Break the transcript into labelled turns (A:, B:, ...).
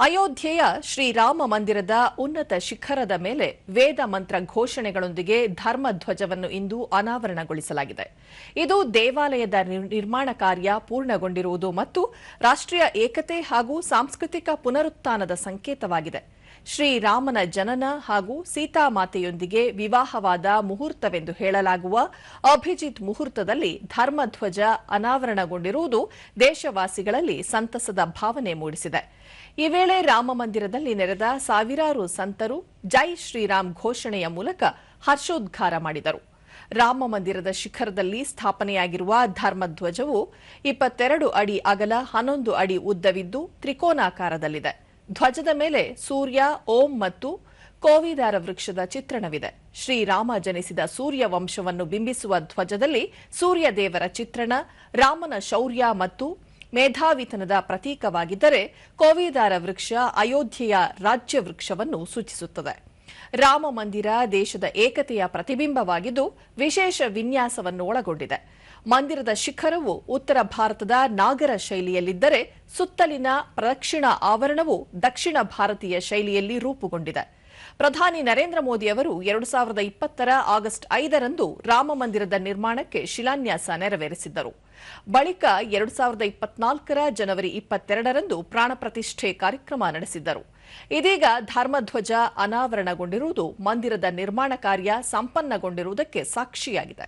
A: ಅಯೋಧ್ಯೆಯ ಶ್ರೀರಾಮ ಮಂದಿರದ ಉನ್ನತ ಶಿಖರದ ಮೇಲೆ ವೇದ ಮಂತ್ರ ಘೋಷಣೆಗಳೊಂದಿಗೆ ಧರ್ಮಧ್ವಜವನ್ನು ಇಂದು ಅನಾವರಣಗೊಳಿಸಲಾಗಿದೆ. ಇದು ದೇವಾಲಯದ ನಿರ್- ನಿರ್ಮಾಣ ಕಾರ್ಯ ಪೂರ್ಣಗೊಂಡಿರುವುದು ಮತ್ತು ರಾಷ್ಟ್ರೀಯ ಏಕತೆ ಹಾಗೂ ಸಾಂಸ್ಕೃತಿಕ ಪುನರುತ್ಥಾನದ ಸಂಕೇತವಾಗಿದೆ. ಶ್ರೀರಾಮನ ಜನನ ಹಾಗೂ ಸೀತಾಮಾತೆಯೊಂದಿಗೆ ವಿವಾಹವಾದ ಮುಹೂರ್ತವೆಂದು ಹೇಳಲಾಗುವ ಅಭಿಜಿತ್ ಮುಹೂರ್ತದಲ್ಲಿ ಧರ್ಮಧ್ವಜ ಅನಾವರಣಗೊಂಡಿರುವುದು ದೇಶವಾಸಿಗಳಲ್ಲಿ ಸಂತಸದ ಭಾವನೆ ಮೂಡಿಸಿದೆ. ಈ ವೇಳೆ ರಾಮಮಂದಿರದಲ್ಲಿ ನೆರೆದ ಸಾವಿರಾರು ಸಂತರು ಜೈ ಶ್ರೀರಾಮ್ ಘೋಷಣೆಯ ಮೂಲಕ ಹರ್ಷೋದ್ಗಾರ ಮಾಡಿದರು. ರಾಮ ಮಂದಿರದ ಶಿಖರದಲ್ಲಿ ಸ್ಥಾಪನೆಯಾಗಿರುವ ಧರ್ಮಧ್ವಜವು ಇಪ್ಪತ್ತೆರಡು ಅಡಿ ಅಗಲ ಹನ್ನೊಂದು ಅಡಿ ಉದ್ದವಿದ್ದು ತ್ರಿಕೋನಾಕಾರದಲ್ಲಿದೆ. ಧ್ವಜದ ಮೇಲೆ ಸೂರ್ಯ, ಓಂ ಮತ್ತು ಕೋವಿದಾರ ವೃಕ್ಷದ ಚಿತ್ರಣವಿದೆ. ಶ್ರೀರಾಮ ಜನಿಸಿದ ಸೂರ್ಯ ವಂಶವನ್ನು ಬಿಂಬಿಸುವ ಧ್ವಜದಲ್ಲಿ ಸೂರ್ಯ ದೇವರ ಚಿತ್ರಣ, ರಾಮನ ಶೌರ್ಯ ಮತ್ತು ಮೇಧಾವಿತನದ ಪ್ರತೀಕವಾಗಿದ್ದರೆ ಕೋವಿದಾರ ವೃಕ್ಷ ಅಯೋಧ್ಯೆಯ ರಾಜ್ಯ ವೃಕ್ಷವನ್ನು ಸೂಚಿಸುತ್ತದೆ. ರಾಮ ಮಂದಿರ ದೇಶದ ಏಕತೆಯ ಪ್ರತಿಬಿಂಬವಾಗಿದ್ದು ವಿಶೇಷ ವಿನ್ಯಾಸವನ್ನು ಒಳಗೊಂಡಿದೆ. ಮಂದಿರದ ಶಿಖರವು ಉತ್ತರ ಭಾರತದ ನಾಗರ ಶೈಲಿಯಲ್ಲಿದ್ದರೆ ಸುತ್ತಲಿನ ಪ್ರದಕ್ಷಿಣ ಆವರಣವು ದಕ್ಷಿಣ ಭಾರತೀಯ ಶೈಲಿಯಲ್ಲಿ ರೂಪುಗೊಂಡಿದೆ. ಪ್ರಧಾನಿ ನರೇಂದ್ರ ಮೋದಿ ಅವರು ಎರಡು ಸಾವಿರದ ಇಪ್ಪತ್ತರ ಆಗಸ್ಟ್ ಐದರಂದು ರಾಮ ಮಂದಿರದ ನಿರ್ಮಾಣಕ್ಕೆ ಶಿಲಾನ್ಯಾಸ ನೆರವೇರಿಸಿದ್ದರು. ಬಳಿಕ ಎರಡು ಸಾವಿರದ ಇಪ್ಪತ್ನಾಲ್ಕರ ಜನವರಿ ಇಪ್ಪತ್ತೆರಡರಂದು ಪ್ರಾಣ ಪ್ರತಿಷ್ಠೆ ಕಾರ್ಯಕ್ರಮ ನಡೆಸಿದ್ದರು. ಇದೀಗ ಧರ್ಮಧ್ವಜ ಅನಾವರಣಗೊಂಡಿರುವುದು ಮಂದಿರದ ನಿರ್ಮಾಣ ಕಾರ್ಯ ಸಂಪನ್ನಗೊಂಡಿರುವುದಕ್ಕೆ ಸಾಕ್ಷಿಯಾಗಿದೆ.